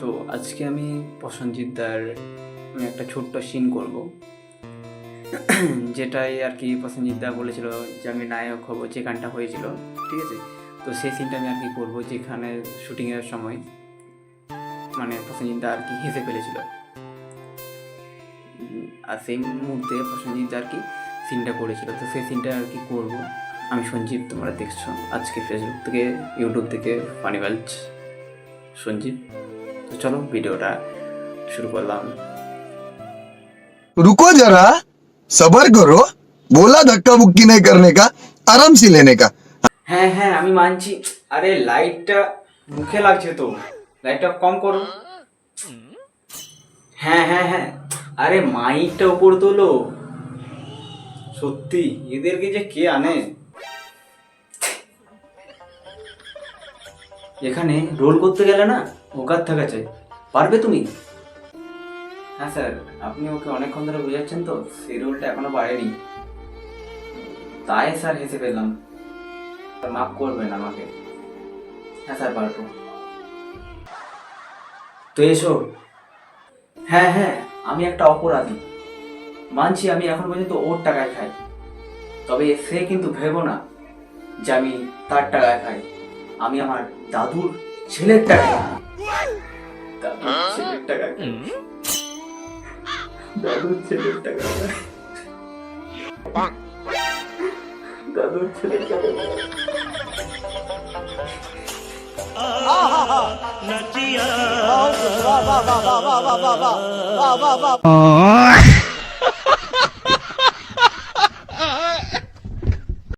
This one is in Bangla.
তো আজকে আমি প্রসেনজিৎদার আমি একটা ছোট্ট সিন করব। যেটাই আর কি প্রসেনজিৎদা বলেছিল যে আমি নায়ক হব যে গানটা হয়েছিল, ঠিক আছে? তো সেই সিনটা আমি আর কি করব যেখানে শুটিংয়ের সময়। মানে প্রসেনজিৎদা আর কি হেসে ফেলেছিল। আর সেই মুহূর্তে প্রসেনজিৎদা আর কি সিনটা করেছিল। তো সেই সিনটা আর কি করব। আমি সঞ্জীব, তোমরা দেখছ আজকে ফেসবুক থেকে ইউটিউব থেকে ফানি সঞ্জীব। তো চলো ভিডিওটা শুরু করলাম रुको जरा सबर करो बोला धक्का मुक्की नहीं करने का आराम से लेने का হ্যাঁ হ্যাঁ আমি মানছি আরে লাইটটা মুখে লাগছে তো লাইটটা কম করো হ্যাঁ হ্যাঁ হ্যাঁ আরে মাইকটা উপর তোলো সত্যি এদেরকে যে কে আনে এখানে রোল করতে গেলে না ওকার থাকা পারবে তুমি? হ্যাঁ স্যার, আপনি ওকে অনেকক্ষণ ধরে বোঝাচ্ছেন তো সেই রোলটা এখনও পারেনি তাই স্যার হেসে পেলাম মাফ করবেন আমাকে। হ্যাঁ স্যার, পারব। তো এসো। হ্যাঁ হ্যাঁ আমি একটা অপরাধী। মানছি আমি এখন পর্যন্ত ওর টাকায় খাই। তবে সে কিন্তু ভেবো না যে আমি তার টাকায় খাই। আমি আমার দাদুর ছেলের টাকায়। ছেলের টাকায় খাই। দাদুর ছেলের টাকায় খাই। দাদুর ছেলের টাকায় খাই। নচিয়া